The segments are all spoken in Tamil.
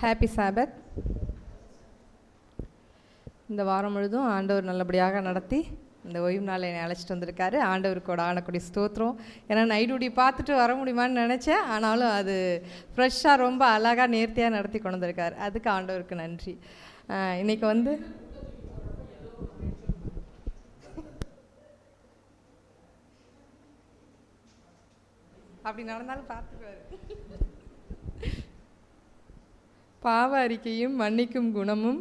ஹாப்பி சாபத் இந்த வாரம் முழுதும் ஆண்டவர் நல்லபடியாக நடத்தி இந்த ஓய்வு நாள் என்னை அழைச்சிட்டு வந்திருக்காரு. ஆண்டவருக்கோட ஆடக்கூடிய ஸ்தோத்திரம். ஏன்னா நைட் டியூட்டி பார்த்துட்டு வர முடியுமான்னு நினச்சேன். ஆனாலும் அது ஃப்ரெஷ்ஷாக ரொம்ப அழகாக நேர்த்தியாக நடத்தி கொண்டு வந்திருக்காரு. அதுக்கு ஆண்டவருக்கு நன்றி. இன்றைக்கி இன்னைக்கு வந்து அப்படி நடந்தாலும் பார்த்துக்குவாரு. பாவ அறிக்கையும் மன்னிக்கும் குணமும்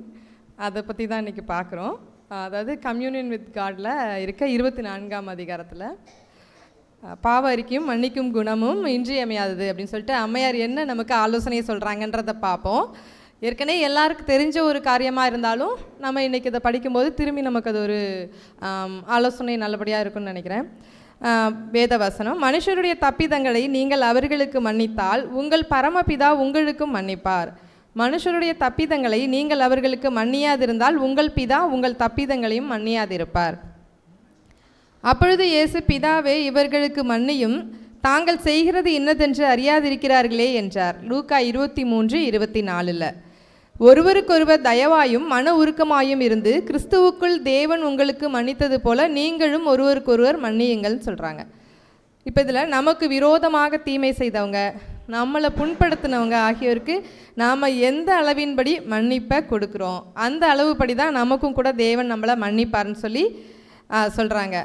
அதை பற்றி தான் இன்றைக்கி பார்க்குறோம் அதாவது கம்யூனியன் வித் காடில் இருக்க இருபத்தி நான்காம் அதிகாரத்தில் பாவ அறிக்கையும் மன்னிக்கும் குணமும் இன்றியமையாதது அப்படின்னு சொல்லிட்டு அம்மையார் என்ன நமக்கு ஆலோசனை சொல்கிறாங்கன்றதை பார்ப்போம் ஏற்கனவே எல்லாருக்கும் தெரிஞ்ச ஒரு காரியமாக இருந்தாலும் நம்ம இன்றைக்கி இதை படிக்கும்போது திரும்பி நமக்கு அது ஒரு ஆலோசனை நல்லபடியாக இருக்கும்னு நினைக்கிறேன். வேதவசனம் மனுஷருடைய தப்பிதங்களை நீங்கள் அவர்களுக்கு மன்னித்தால் உங்கள் பரமபிதா உங்களுக்கும் மன்னிப்பார். மனுஷருடைய தப்பிதங்களை நீங்கள் அவர்களுக்கு மன்னியாதிருந்தால் உங்கள் பிதா உங்கள் தப்பிதங்களையும் மன்னியாதிருப்பார். அப்பொழுது இயேசு பிதாவே இவர்களுக்கு மன்னியும். தாங்கள் செய்கிறது இன்னதென்று அறியாதிருக்கிறார்களே என்றார். லூக்கா இருபத்தி மூன்று இருபத்தி நாலில். ஒருவருக்கொருவர் தயவாயும் மன உருக்கமாயும் இருந்து கிறிஸ்துவுக்குள் தேவன் உங்களுக்கு மன்னித்தது போல நீங்களும் ஒருவருக்கொருவர் மன்னியுங்கள்னு சொல்கிறாங்க இப்போ இதில் நமக்கு விரோதமாக தீமை செய்தவங்க நம்மளை புண்படுத்தினவங்க ஆகியோருக்கு நாம் எந்த அளவின்படி மன்னிப்பை கொடுக்குறோம்? அந்த அளவுப்படி தான் நமக்கும் கூட தேவன் நம்மளை மன்னிப்பார்னு சொல்லி சொல்கிறாங்க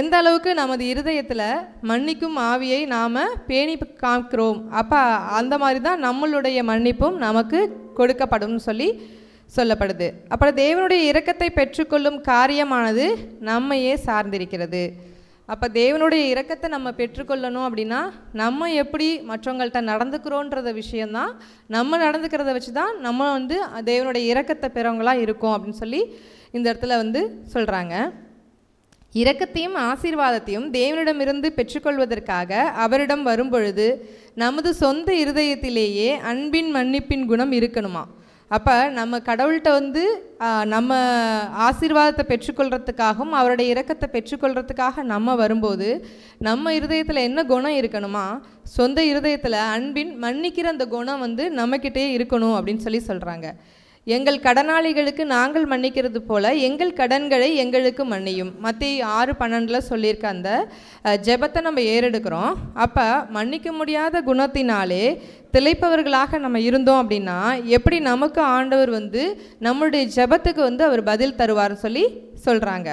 எந்த அளவுக்கு நமது இருதயத்தில் மன்னிக்கும் ஆவியை நாம் பேணி காக்கிறோம் அப்போ அந்த மாதிரி தான் நம்மளுடைய மன்னிப்பும் நமக்கு கொடுக்கப்படும்னு சொல்லி சொல்லப்படுது. அப்புறம் தேவனுடைய இரக்கத்தை பெற்றுக்கொள்ளும் காரியமானது நம்மையே சார்ந்திருக்கிறது. அப்போ தேவனுடைய இரக்கத்தை நம்ம பெற்றுக்கொள்ளணும் அப்படின்னா நம்ம எப்படி மற்றவங்கள்ட்ட நடந்துக்கிறோன்றத விஷயந்தான் நம்ம நடந்துக்கிறத வச்சு தான் நம்ம வந்து தேவனுடைய இரக்கத்தை பெறவங்களாக இருக்கோம் அப்படின்னு சொல்லி இந்த இடத்துல வந்து சொல்கிறாங்க இரக்கத்தையும் ஆசீர்வாதத்தையும் தேவனிடமிருந்து பெற்றுக்கொள்வதற்காக அவரிடம் வரும்பொழுது நமது சொந்த இருதயத்திலேயே அன்பின் மன்னிப்பின் குணம் இருக்கணுமா? அப்போ நம்ம கடவுள்கிட்ட வந்து நம்ம ஆசீர்வாதத்தை பெற்றுக்கொள்கிறதுக்காகவும் அவருடைய இரக்கத்தை பெற்றுக்கொள்கிறதுக்காக நம்ம வரும்போது நம்ம இருதயத்தில் என்ன குணம் இருக்கணுமா? சொந்த இருதயத்தில் அன்பின் மன்னிக்கிற அந்த குணம் வந்து நம்மக்கிட்டே இருக்கணும் அப்படின்னு சொல்லி சொல்கிறாங்க எங்கள் கடனாளிகளுக்கு நாங்கள் மன்னிக்கிறது போல எங்கள் கடன்களை எங்களுக்கு மன்னியும். மத்திய ஆறு பன்னெண்டில் சொல்லியிருக்க அந்த ஜெபத்தை நம்ம ஏறெடுக்கிறோம். அப்போ மன்னிக்க முடியாத குணத்தினாலே திளைப்பவர்களாக நம்ம இருந்தோம் அப்படின்னா எப்படி நமக்கு ஆண்டவர் வந்து நம்மளுடைய ஜெபத்துக்கு வந்து அவர் பதில் தருவார்னு சொல்லி சொல்கிறாங்க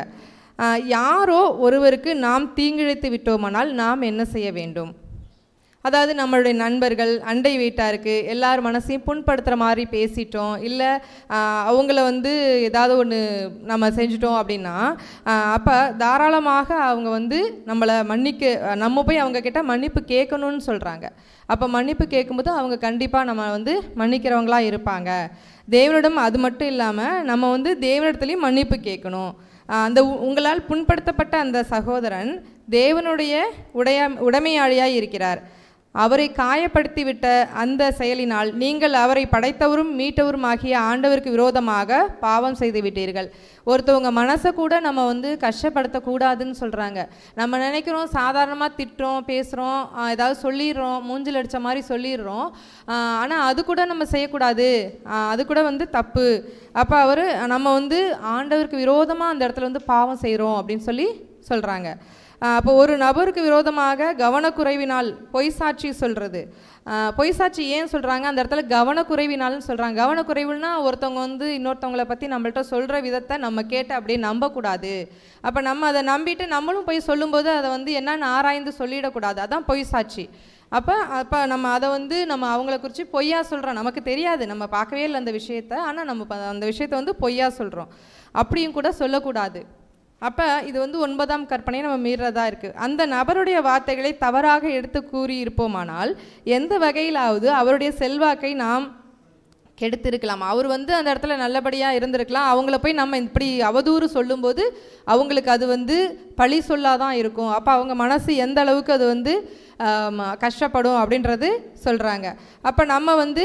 யாரோ ஒருவருக்கு நாம் தீங்கிழைத்து விட்டோமானால் நாம் என்ன செய்ய வேண்டும்? அதாவது நம்மளுடைய நண்பர்கள் அண்டை வீட்டாருக்கு எல்லார் மனசையும் புண்படுத்துகிற மாதிரி பேசிட்டோம். இல்லை அவங்கள வந்து ஏதாவது ஒன்று நம்ம செஞ்சிட்டோம் அப்படின்னா அப்போ தாராளமாக அவங்க வந்து நம்மளை மன்னிக்க நம்ம போய் அவங்கக்கிட்ட மன்னிப்பு கேட்கணும்னு சொல்கிறாங்க அப்போ மன்னிப்பு கேட்கும்போது அவங்க கண்டிப்பாக நம்ம வந்து மன்னிக்கிறவங்களாக இருப்பாங்க. தேவனிடம் அது மட்டும் இல்லாமல் நம்ம வந்து தேவனிடத்துலேயும் மன்னிப்பு கேட்கணும். அந்த உ- உங்களால் புண்படுத்தப்பட்ட அந்த சகோதரன் தேவனுடைய உடைய உடைமையாளியாய் இருக்கிறார். அவரை காயப்படுத்திவிட்ட அந்த செயலினால் நீங்கள் அவரை படைத்தவரும் மீட்டவரும் ஆகிய ஆண்டவருக்கு விரோதமாக பாவம் செய்து விட்டீர்கள். ஒருத்தவங்க மனசை கூட நம்ம வந்து கஷ்டப்படுத்தக்கூடாதுன்னு சொல்கிறாங்க நம்ம நினைக்கிறோம் சாதாரணமாக திட்டுறோம் பேசுகிறோம் ஏதாவது சொல்லிடுறோம் மூஞ்சில் அடித்த மாதிரி சொல்லிடுறோம். ஆனால் அது கூட நம்ம செய்யக்கூடாது. அது கூட வந்து தப்பு. அப்போ அவர் நம்ம வந்து ஆண்டவருக்கு விரோதமாக அந்த இடத்துல வந்து பாவம் செய்கிறோம் அப்படின்னு சொல்லி சொல்கிறாங்க அப்போ ஒரு நபருக்கு விரோதமாக கவனக்குறைவினால் பொய் சாட்சி சொல்கிறது பொய் சாட்சி ஏன் சொல்கிறாங்க அந்த இடத்துல கவனக்குறைவினால்னு சொல்கிறாங்க கவனக்குறைவுனா ஒருத்தவங்க வந்து இன்னொருத்தவங்களை பற்றி நம்மள்ட்ட சொல்கிற விதத்தை நம்ம கேட்டு அப்படியே நம்பக்கூடாது. அப்போ நம்ம அதை நம்பிட்டு நம்மளும் போய் சொல்லும்போது அதை வந்து என்னன்னு ஆராய்ந்து சொல்லிடக்கூடாது. அதான் பொய் சாட்சி. அப்போ அப்போ நம்ம அதை வந்து நம்ம அவங்கள குறித்து பொய்யா சொல்கிறோம் நமக்கு தெரியாது. நம்ம பார்க்கவே இல்லை அந்த விஷயத்த. ஆனால் நம்ம அந்த விஷயத்தை வந்து பொய்யா சொல்கிறோம் அப்படியும் கூட சொல்லக்கூடாது. அப்போ இது வந்து ஒன்பதாம் கற்பனை நம்ம மீறதா இருக்குது அந்த நபருடைய வார்த்தைகளை தவறாக எடுத்து கூறியிருப்போமானால் எந்த வகையிலாவது அவருடைய செல்வாக்கை நாம் கெடுத்திருக்கலாம். அவர் வந்து அந்த இடத்துல நல்லபடியாக இருந்திருக்கலாம். அவங்கள போய் நம்ம இப்படி அவதூறு சொல்லும்போது அவங்களுக்கு அது வந்து பழி சொல்லாதான் இருக்கும். அப்போ அவங்க மனசு எந்த அளவுக்கு அது வந்து கஷ்டப்படும் அப்படின்றது சொல்கிறாங்க அப்போ நம்ம வந்து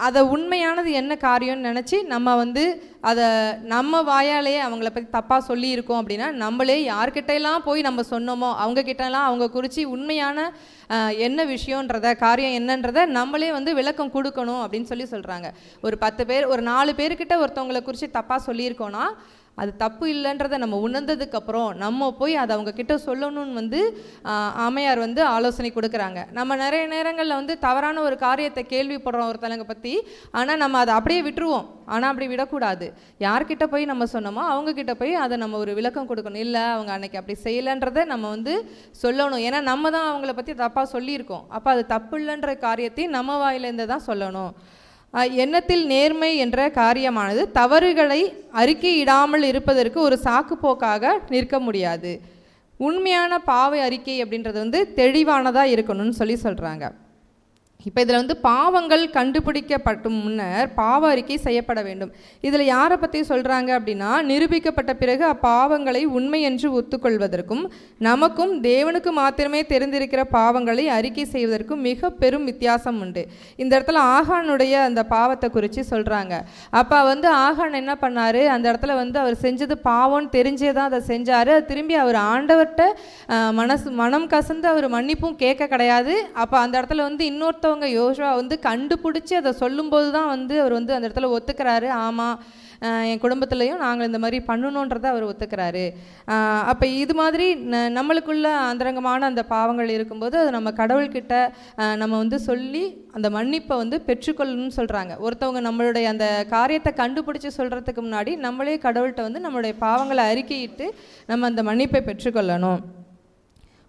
அதை உண்மையானது என்ன காரியம்னு நினச்சி நம்ம வந்து அதை நம்ம வாயாலேயே அவங்கள பற்றி தப்பாக சொல்லியிருக்கோம் அப்படின்னா நம்மளே யார்கிட்டலாம் போய் நம்ம சொன்னோமோ அவங்க கிட்டலாம் அவங்க குறித்து உண்மையான என்ன விஷயன்றத காரியம் என்னன்றத நம்மளே வந்து விளக்கம் கொடுக்கணும் அப்படின்னு சொல்லி சொல்கிறாங்க ஒரு பத்து பேர் ஒரு நாலு பேர்கிட்ட ஒருத்தவங்களை குறித்து தப்பாக சொல்லியிருக்கோன்னா அது தப்பு இல்லைன்றதை நம்ம உணர்ந்ததுக்கு அப்புறம் நம்ம போய் அதை அவங்க கிட்ட சொல்லணும்னு வந்து ஆமையார் வந்து ஆலோசனை கொடுக்குறாங்க. நம்ம நிறைய நேரங்களில் வந்து தவறான ஒரு காரியத்தை கேள்விப்படுறோம் ஒருத்தவங்க பற்றி ஆனால் நம்ம அதை அப்படியே விட்டுருவோம். ஆனால் அப்படி விடக்கூடாது. யார்கிட்ட போய் நம்ம சொன்னோமோ அவங்க கிட்ட போய் அதை நம்ம ஒரு விளக்கம் கொடுக்கணும். இல்லை அவங்க அன்னைக்கு அப்படி செய்யலைன்றதை நம்ம வந்து சொல்லணும். ஏன்னா நம்ம தான் அவங்கள பற்றி தப்பாக சொல்லியிருக்கோம். அப்போ அது தப்பு இல்லைன்ற காரியத்தையும் நம்ம வாயிலேருந்து தான் சொல்லணும். எண்ணத்தில் நேர்மை என்ற காரியமானது தவறுகளை அறிக்கையிடாமல் இருப்பதற்கு ஒரு சாக்குப்போக்காக நிற்க முடியாது. உண்மையான பாவை அறிக்கை அப்படின்றது வந்து தெளிவானதாக இருக்கணும்னு சொல்லி சொல்கிறாங்க இப்போ இதில் வந்து பாவங்கள் கண்டுபிடிக்கப்பட்டும் முன்னர் பாவ அறிக்கை செய்யப்பட வேண்டும். இதில் யாரை பற்றி சொல்கிறாங்க அப்படின்னா நிரூபிக்கப்பட்ட பிறகு அப்பாவங்களை உண்மை என்று ஒத்துக்கொள்வதற்கும் நமக்கும் தேவனுக்கு மாத்திரமே தெரிந்திருக்கிற பாவங்களை அறிக்கை செய்வதற்கும் மிக பெரும் வித்தியாசம் உண்டு. இந்த இடத்துல ஆகானுடைய அந்த பாவத்தை குறித்து சொல்கிறாங்க அப்போ வந்து ஆகான் என்ன பண்ணார்? அந்த இடத்துல வந்து அவர் செஞ்சது பாவம்னு தெரிஞ்சே தான் அதை செஞ்சார். திரும்பி அவர் ஆண்டவர்கிட்ட மனசு மனம் கசந்து அவர் மன்னிப்பும் கேட்க கிடையாது. அப்போ அந்த இடத்துல வந்து இன்னொருத்தவங்க யோசுவா வந்து கண்டுபிடிச்சி அதை சொல்லும்போது தான் வந்து அவர் வந்து அந்த இடத்துல ஒத்துக்கிறாரு. ஆமாம் என் குடும்பத்துலேயும் நாங்கள் இந்த மாதிரி பண்ணணுன்றதை அவர் ஒத்துக்கிறாரு. அப்போ இது மாதிரி ந நம்மளுக்குள்ள அந்தரங்கமான அந்த பாவங்கள் இருக்கும்போது அது நம்ம கடவுள்கிட்ட நம்ம வந்து சொல்லி அந்த மன்னிப்பை வந்து பெற்றுக்கொள்ளணும்னு சொல்கிறாங்க ஒருத்தவங்க நம்மளுடைய அந்த காரியத்தை கண்டுபிடிச்சி சொல்கிறதுக்கு முன்னாடி நம்மளே கடவுள்கிட்ட வந்து நம்மளுடைய பாவங்களை அறிக்கையிட்டு நம்ம அந்த மன்னிப்பை பெற்றுக்கொள்ளணும்.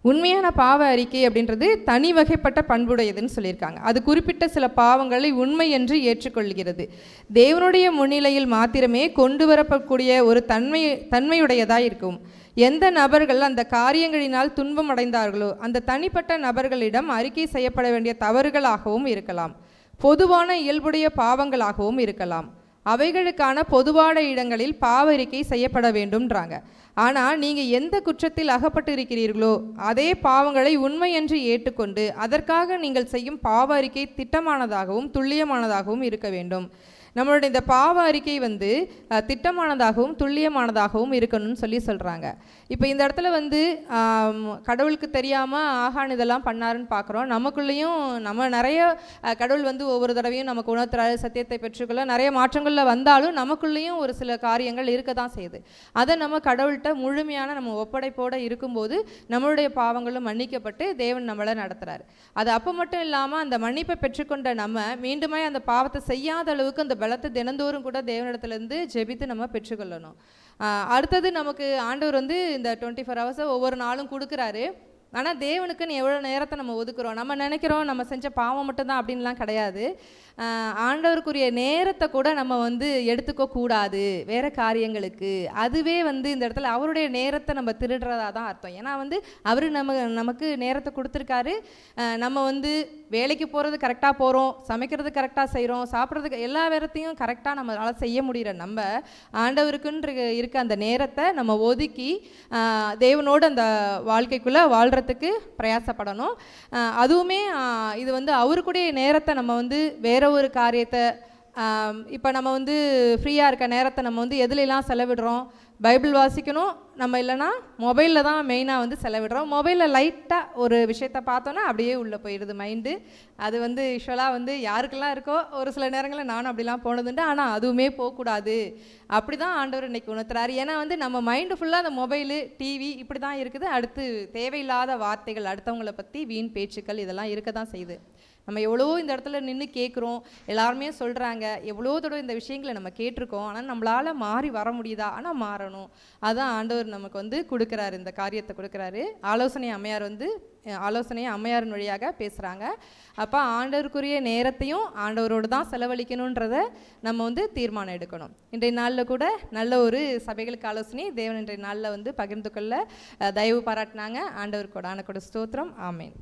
உண்மையான பாவ அறிக்கை அப்படின்றது தனி வகைப்பட்ட பண்புடையதுன்னு சொல்லியிருக்காங்க. அது குறிப்பிட்ட சில பாவங்களை உண்மை என்று ஏற்றுக்கொள்கிறது. தேவனுடைய முன்னிலையில் மாத்திரமே கொண்டு வரப்படக்கூடிய ஒரு தன்மை தன்மையுடையதாக இருக்கும். எந்த நபர்கள் அந்த காரியங்களினால் துன்பம் அடைந்தார்களோ அந்த தனிப்பட்ட நபர்களிடம் அறிக்கை செய்யப்பட வேண்டிய தவறுகளாகவும் இருக்கலாம். பொதுவான இயல்புடைய பாவங்களாகவும் இருக்கலாம். அவைகளுக்கான பொதுவான இடங்களில் பாவ அறிக்கை செய்யப்பட வேண்டும்ன்றாங்க. ஆனால் நீங்கள் எந்த குற்றத்தில் அகப்பட்டு இருக்கிறீர்களோ அதே பாவங்களை உண்மை என்று ஏற்றுக்கொண்டு அதற்காக நீங்கள் செய்யும் பாவ அறிக்கை திட்டமானதாகவும் துல்லியமானதாகவும் இருக்க வேண்டும். நம்மளுடைய இந்த பாவ அறிக்கை வந்து திட்டமானதாகவும் துல்லியமானதாகவும் இருக்கணும்னு சொல்லி சொல்கிறாங்க இப்போ இந்த இடத்துல வந்து கடவுளுக்கு தெரியாமல் ஆகான் இதெல்லாம் பண்ணாருன்னு பார்க்குறோம் நமக்குள்ளேயும் நம்ம நிறைய கடவுள் வந்து ஒவ்வொரு தடவையும் நமக்கு உணர்த்துறாரு சத்தியத்தை பெற்றுக்கொள்ள. நிறைய மாற்றங்களில் வந்தாலும் நமக்குள்ளேயும் ஒரு சில காரியங்கள் இருக்க தான் செய்யுது. அதை நம்ம கடவுள்கிட்ட முழுமையான நம்ம ஒப்படைப்போடு இருக்கும்போது நம்மளுடைய பாவங்களும் மன்னிக்கப்பட்டு தேவன் நம்மளை நடத்துகிறாரு அது அப்போ மட்டும் இல்லாமல் அந்த மன்னிப்பை பெற்றுக்கொண்ட நம்ம மீண்டுமே அந்த பாவத்தை செய்யாத அளவுக்கு அந்த பலத்தை தினந்தோறும் கூட தேவனிடத்துலேருந்து ஜெபித்து நம்ம பெற்றுக்கொள்ளணும். அடுத்தது நமக்கு ஆண்டவர் வந்து இந்த டுவெண்ட்டி ஃபோர் ஹவர்ஸை ஒவ்வொரு நாளும் கொடுக்குறாரு. ஆனால் தேவனுக்குன்னு எவ்வளோ நேரத்தை நம்ம ஒதுக்குறோம்? நம்ம நினைக்கிறோம் நம்ம செஞ்ச பாவம் மட்டும்தான் அப்படின்லாம் கிடையாது. ஆண்டவருக்குரிய நேரத்தை கூட நம்ம வந்து எடுத்துக்க கூடாது காரியங்களுக்கு. அதுவே வந்து இந்த இடத்துல அவருடைய நேரத்தை நம்ம திருடுறதா தான் அர்த்தம். ஏன்னா வந்து அவர் நம்ம நமக்கு நேரத்தை கொடுத்துருக்காரு. நம்ம வந்து வேலைக்கு போகிறது கரெக்டாக போகிறோம் சமைக்கிறது கரெக்டாக செய்கிறோம் சாப்பிட்றதுக்கு எல்லா வேறத்தையும் கரெக்டாக நம்மளால் செய்ய முடிகிற நம்ம ஆண்டவருக்குன்ற இருக்க அந்த நேரத்தை நம்ம ஒதுக்கி தேவனோடு அந்த வாழ்க்கைக்குள்ளே வாழ்கிறதுக்கு பிரயாசப்படணும். அதுவுமே இது வந்து அவருக்குடைய நேரத்தை நம்ம வந்து வேற ஒரு காரியத்தை இப்போ நம்ம வந்து ஃப்ரீயாக இருக்க நேரத்தை நம்ம வந்து எதுலெல்லாம் செலவிடுறோம்? பைபிள் வாசிக்கணும் நம்ம இல்லைன்னா மொபைலில் தான் மெயினாக வந்து செலவிடுறோம். மொபைலில் லைட்டாக ஒரு விஷயத்த பார்த்தோன்னா அப்படியே உள்ளே போயிடுது மைண்டு அது வந்து யூஸ்வலாக வந்து யாருக்கெல்லாம் இருக்கோ ஒரு சில நேரங்களில் நானும் அப்படிலாம் போனதுண்டு ஆனால் அதுவுமே போகக்கூடாது. அப்படி தான் ஆண்டவர் இன்னைக்கு உணர்த்துறாரு. ஏன்னா வந்து நம்ம மைண்டு ஃபுல்லாக அந்த மொபைலு டிவி இப்படி தான் இருக்குது. அடுத்து தேவையில்லாத வார்த்தைகள் அடுத்தவங்களை பற்றி வீண் பேச்சுக்கள் இதெல்லாம் இருக்க தான் செய்யுது. நம்ம எவ்வளவோ இந்த இடத்துல நின்று கேட்குறோம் எல்லாருமே சொல்கிறாங்க எவ்வளோ தடவை இந்த விஷயங்களை நம்ம கேட்டிருக்கோம். ஆனால் நம்மளால் மாறி வர முடியுதா? ஆனால் மாறணும். அதுதான் ஆண்டவர் நமக்கு வந்து கொடுக்குறாரு இந்த காரியத்தை கொடுக்குறாரு. ஆலோசனை அம்மையார் வந்து அஹ், ஆலோசனையை அம்மையாரின் வழியாக பேசுகிறாங்க அப்போ ஆண்டவருக்குரிய நேரத்தையும் ஆண்டவரோடு தான் செலவழிக்கணுன்றத நம்ம வந்து தீர்மானம் எடுக்கணும். இன்றைய நாளில் கூட நல்ல ஒரு சபைகளுக்கு ஆலோசனை தேவன் இன்றைய நாளில் வந்து பகிர்ந்து கொள்ள தயவு பாராட்டினாங்க. ஆண்டவர் கொடான ஸ்தோத்திரம். ஆமேன்.